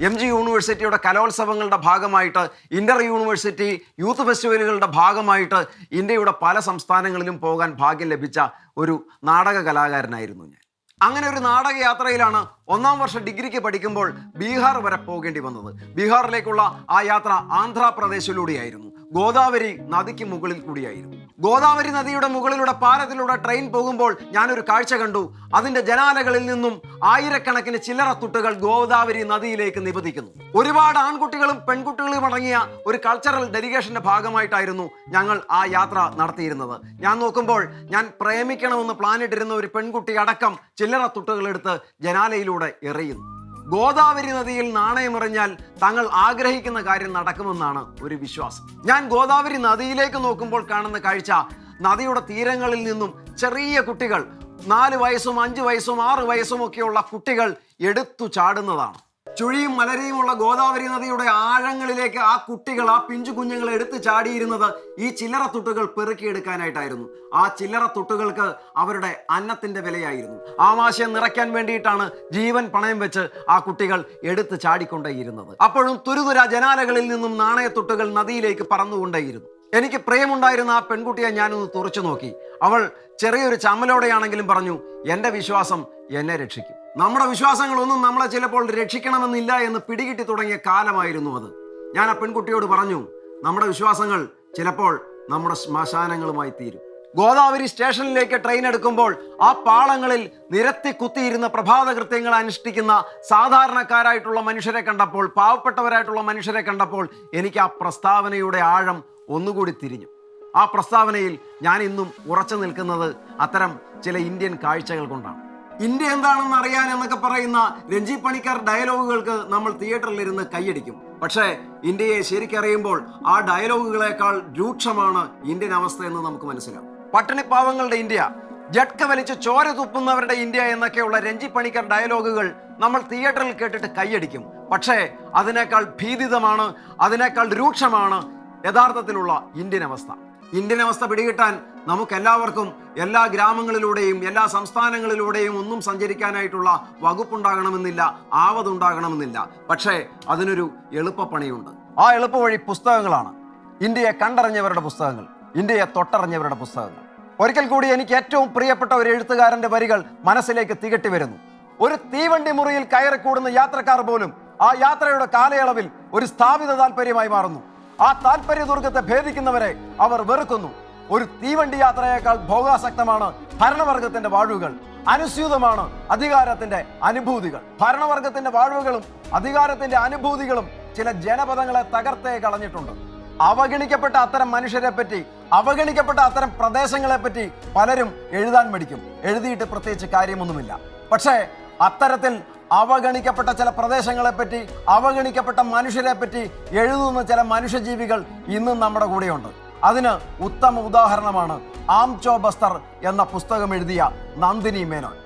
M G യൂണിവേഴ്സിറ്റിയുടെ കലോത്സവങ്ങളുടെ ഭാഗമായിട്ട് Inter university youth ഫെസ്റ്റിവലുകളുടെ ഭാഗമായിട്ട് ഇന്ത്യയുടെ പല സംസ്ഥാനങ്ങളിലും പോകാൻ ഭാഗ്യം ലഭിച്ച ഒരു നാടക കലാകാരനായിരുന്നു ഞാൻ. അങ്ങനെ ഒരു നാടക യാത്രയിലാണ് ഒന്നാം വർഷ ഡിഗ്രിക്ക് പഠിക്കുമ്പോൾ ബീഹാർ വരെ പോകേണ്ടി വന്നത്. ബീഹാറിലേക്കുള്ള ആ യാത്ര ആന്ധ്രാപ്രദേശിലൂടെയായിരുന്നു. ഗോദാവരി നദിക്ക് മുകളിൽ കൂടിയായിരുന്നു. ഗോദാവരി നദിയുടെ മുകളിലൂടെ പാലത്തിലൂടെ ട്രെയിൻ പോകുമ്പോൾ ഞാനൊരു കാഴ്ച കണ്ടു. അതിന്റെ ജനാലകളിൽ നിന്നും ആയിരക്കണക്കിന് ചില്ലറ തുട്ടുകൾ ഗോദാവരി നദിയിലേക്ക് നിപതിക്കുന്നു. ഒരുപാട് ആൺകുട്ടികളും പെൺകുട്ടികളും അടങ്ങിയ ഒരു കൾച്ചറൽ ഡെലിഗേഷന്റെ ഭാഗമായിട്ടായിരുന്നു ഞങ്ങൾ ആ യാത്ര നടത്തിയിരുന്നത്. ഞാൻ നോക്കുമ്പോൾ ഞാൻ പ്രേമിക്കണമെന്ന് പ്ലാനിട്ടിരുന്ന ഒരു പെൺകുട്ടി അടക്കം ചില്ലറ തുട്ടുകൾ എടുത്ത് ജനാലയിലൂടെ എറിയുന്നു. ഗോദാവരി നദിയിൽ നാണയമെറിഞ്ഞാൽ തങ്ങൾ ആഗ്രഹിക്കുന്ന കാര്യം നടക്കുമെന്നാണ് ഒരു വിശ്വാസം. ഞാൻ ഗോദാവരി നദിയിലേക്ക് നോക്കുമ്പോൾ കാണുന്ന കാഴ്ച നദിയുടെ തീരങ്ങളിൽ നിന്നും ചെറിയ കുട്ടികൾ നാല് വയസ്സും അഞ്ച് വയസ്സും ആറ് വയസ്സും ഒക്കെയുള്ള കുട്ടികൾ എടുത്തു ചാടുന്നതാണ്. ചുഴിയും മലരയുമുള്ള ഗോദാവരി നദിയുടെ ആഴങ്ങളിലേക്ക് ആ കുട്ടികൾ ആ പിഞ്ചു കുഞ്ഞുങ്ങൾ എടുത്തു ചാടിയിരുന്നത് ഈ ചില്ലറ തുട്ടുകൾ പെറുക്കിയെടുക്കാനായിട്ടായിരുന്നു. ആ ചില്ലറ തുട്ടുകൾക്ക് അവരുടെ അന്നത്തിന്റെ വിലയായിരുന്നു. ആമാശയം നിറയ്ക്കാൻ വേണ്ടിയിട്ടാണ് ജീവൻ പണയം വെച്ച് ആ കുട്ടികൾ എടുത്ത് ചാടിക്കൊണ്ടേയിരുന്നത്. അപ്പോഴും തുരുതുര ജനാലകളിൽ നിന്നും നാണയത്തുട്ടുകൾ നദിയിലേക്ക് പറന്നുകൊണ്ടേയിരുന്നു. എനിക്ക് പ്രിയമുണ്ടായിരുന്ന ആ പെൺകുട്ടിയെ ഞാനൊന്ന് തുറച്ചു നോക്കി. അവൾ ചെറിയൊരു ചമ്മലോടെയാണെങ്കിലും പറഞ്ഞു എന്റെ വിശ്വാസം എന്നെ രക്ഷിക്കും. നമ്മുടെ വിശ്വാസങ്ങളൊന്നും നമ്മളെ ചിലപ്പോൾ രക്ഷിക്കണമെന്നില്ല എന്ന് പിടികിട്ടി തുടങ്ങിയ കാലമായിരുന്നു അത്. ഞാൻ ആ പെൺകുട്ടിയോട് പറഞ്ഞു നമ്മുടെ വിശ്വാസങ്ങൾ ചിലപ്പോൾ നമ്മുടെ ശ്മശാനങ്ങളുമായി തീരും. ഗോദാവരി സ്റ്റേഷനിലേക്ക് ട്രെയിൻ എടുക്കുമ്പോൾ ആ പാളങ്ങളിൽ നിരത്തി കുത്തിയിരുന്ന പ്രഭാത കൃത്യങ്ങൾ അനുഷ്ഠിക്കുന്ന സാധാരണക്കാരായിട്ടുള്ള മനുഷ്യരെ കണ്ടപ്പോൾ പാവപ്പെട്ടവരായിട്ടുള്ള മനുഷ്യരെ കണ്ടപ്പോൾ എനിക്ക് ആ പ്രസ്താവനയുടെ ആഴം ഒന്നുകൂടി തിരിഞ്ഞു. ആ പ്രസ്താവനയിൽ ഞാൻ ഇന്നും ഉറച്ചു നിൽക്കുന്നത് അത്തരം ചില ഇന്ത്യൻ കാഴ്ചകൾ കൊണ്ടാണ്. ഇന്ത്യ എന്താണെന്ന് അറിയാൻ എന്നൊക്കെ പറയുന്ന രഞ്ജി പണിക്കർ ഡയലോഗുകൾക്ക് നമ്മൾ തിയേറ്ററിൽ ഇരുന്ന് കൈയടിക്കും. പക്ഷേ ഇന്ത്യയെ ശരിക്കറിയുമ്പോൾ ആ ഡയലോഗുകളെക്കാൾ രൂക്ഷമാണ് ഇന്ത്യൻ അവസ്ഥ എന്ന് നമുക്ക് മനസ്സിലാവും. പട്ടിണിപ്പാവങ്ങളുടെ ഇന്ത്യ ജട്ക വലിച്ച് ചോര തുപ്പുന്നവരുടെ ഇന്ത്യ എന്നൊക്കെയുള്ള രഞ്ജി പണിക്കർ ഡയലോഗുകൾ നമ്മൾ തിയേറ്ററിൽ കേട്ടിട്ട് കൈയടിക്കും. പക്ഷേ അതിനേക്കാൾ ഭീതിതമാണ് അതിനേക്കാൾ രൂക്ഷമാണ് യഥാർത്ഥത്തിലുള്ള ഇന്ത്യൻ അവസ്ഥ. ഇന്ത്യൻ അവസ്ഥ പിടികിട്ടാൻ നമുക്കെല്ലാവർക്കും എല്ലാ ഗ്രാമങ്ങളിലൂടെയും എല്ലാ സംസ്ഥാനങ്ങളിലൂടെയും ഒന്നും സഞ്ചരിക്കാനായിട്ടുള്ള വകുപ്പുണ്ടാകണമെന്നില്ല ആവതുണ്ടാകണമെന്നില്ല. പക്ഷേ അതിനൊരു എളുപ്പപ്പണിയുണ്ട്. ആ എളുപ്പവഴി പുസ്തകങ്ങളാണ്. ഇന്ത്യയെ കണ്ടറിഞ്ഞവരുടെ പുസ്തകങ്ങൾ ഇന്ത്യയെ തൊട്ടറിഞ്ഞവരുടെ പുസ്തകങ്ങൾ. ഒരിക്കൽ കൂടി എനിക്ക് ഏറ്റവും പ്രിയപ്പെട്ട ഒരു എഴുത്തുകാരന്റെ വരികൾ മനസ്സിലേക്ക് തികട്ടി വരുന്നു. ഒരു തീവണ്ടി മുറിയിൽ കയറിക്കൂടുന്ന യാത്രക്കാർ പോലും ആ യാത്രയുടെ കാലയളവിൽ ഒരു സ്ഥാപിത താല്പര്യമായി മാറുന്നു. ആ താല്പര്യ ദുർഗത്തെ ഭേദിക്കുന്നവരെ അവർ വെറുക്കുന്നു. ഒരു തീവണ്ടി യാത്രയേക്കാൾ ഭോഗാസക്തമാണ് ഭരണവർഗത്തിന്റെ വാഴുകൾ. അനുസ്യൂതമാണ് അധികാരത്തിന്റെ അനുഭൂതികൾ. ഭരണവർഗത്തിന്റെ വാഴുകളും അധികാരത്തിന്റെ അനുഭൂതികളും ചില ജനപദങ്ങളെ തകർത്തേ കളഞ്ഞിട്ടുണ്ട്. അവഗണിക്കപ്പെട്ട അത്തരം മനുഷ്യരെ പറ്റി അവഗണിക്കപ്പെട്ട അത്തരം പ്രദേശങ്ങളെ പറ്റി പലരും എഴുതാൻ മടിക്കും എഴുതിയിട്ട് പ്രത്യേകിച്ച് കാര്യമൊന്നുമില്ല. പക്ഷേ അത്തരത്തിൽ അവഗണിക്കപ്പെട്ട ചില പ്രദേശങ്ങളെ പറ്റി അവഗണിക്കപ്പെട്ട മനുഷ്യരെ പറ്റി എഴുതുന്ന ചില മനുഷ്യജീവികൾ ഇന്നും നമ്മുടെ കൂടെയുണ്ട്. അതിന് ഉത്തമ ഉദാഹരണമാണ് ആംചോ ബസ്തർ എന്ന പുസ്തകം എഴുതിയ നന്ദിനി മേനോൻ.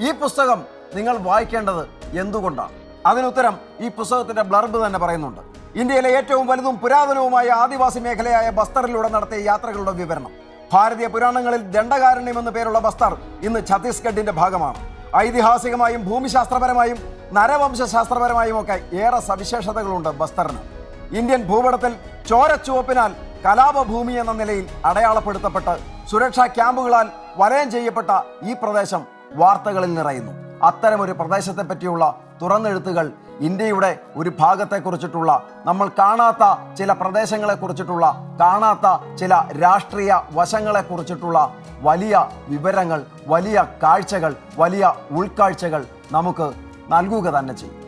ഈ പുസ്തകം നിങ്ങൾ വായിക്കേണ്ടത് എന്തുകൊണ്ടാണ്? അതിനുത്തരം ഈ പുസ്തകത്തിന്റെ ബ്ലർബ് തന്നെ പറയുന്നുണ്ട്. ഇന്ത്യയിലെ ഏറ്റവും വലുതും പുരാതനവുമായ ആദിവാസി മേഖലയായ ബസ്തറിലൂടെ നടത്തിയ യാത്രകളുടെ വിവരണം. ഭാരതീയ പുരാണങ്ങളിൽ ദണ്ഡകാരണ്യം എന്ന പേരുള്ള ബസ്തർ ഇന്ന് ഛത്തീസ്ഗഡിന്റെ ഭാഗമാണ്. ഐതിഹാസികമായും ഭൂമിശാസ്ത്രപരമായും നരവംശാസ്ത്രപരമായും ഒക്കെ ഏറെ സവിശേഷതകളുണ്ട് ബസ്തറിന്. ഇന്ത്യൻ ഭൂപടത്തിൽ ചോരച്ചുവപ്പിനാൽ കലാപഭൂമി എന്ന നിലയിൽ അടയാളപ്പെടുത്തപ്പെട്ട് സുരക്ഷാ ക്യാമ്പുകളാൽ വലയം ചെയ്യപ്പെട്ട ഈ പ്രദേശം വാർത്തകളിൽ നിറയുന്നു. അത്തരമൊരു പ്രദേശത്തെ പറ്റിയുള്ള തുറന്നെഴുത്തുകൾ ഇന്ത്യയുടെ ഒരു ഭാഗത്തെക്കുറിച്ചിട്ടുള്ള നമ്മൾ കാണാത്ത ചില പ്രദേശങ്ങളെക്കുറിച്ചിട്ടുള്ള കാണാത്ത ചില രാഷ്ട്രീയ വശങ്ങളെക്കുറിച്ചിട്ടുള്ള വലിയ വിവരങ്ങൾ വലിയ കാഴ്ചകൾ വലിയ ഉൾക്കാഴ്ചകൾ നമുക്ക് നൽകുക തന്നെ ചെയ്യും.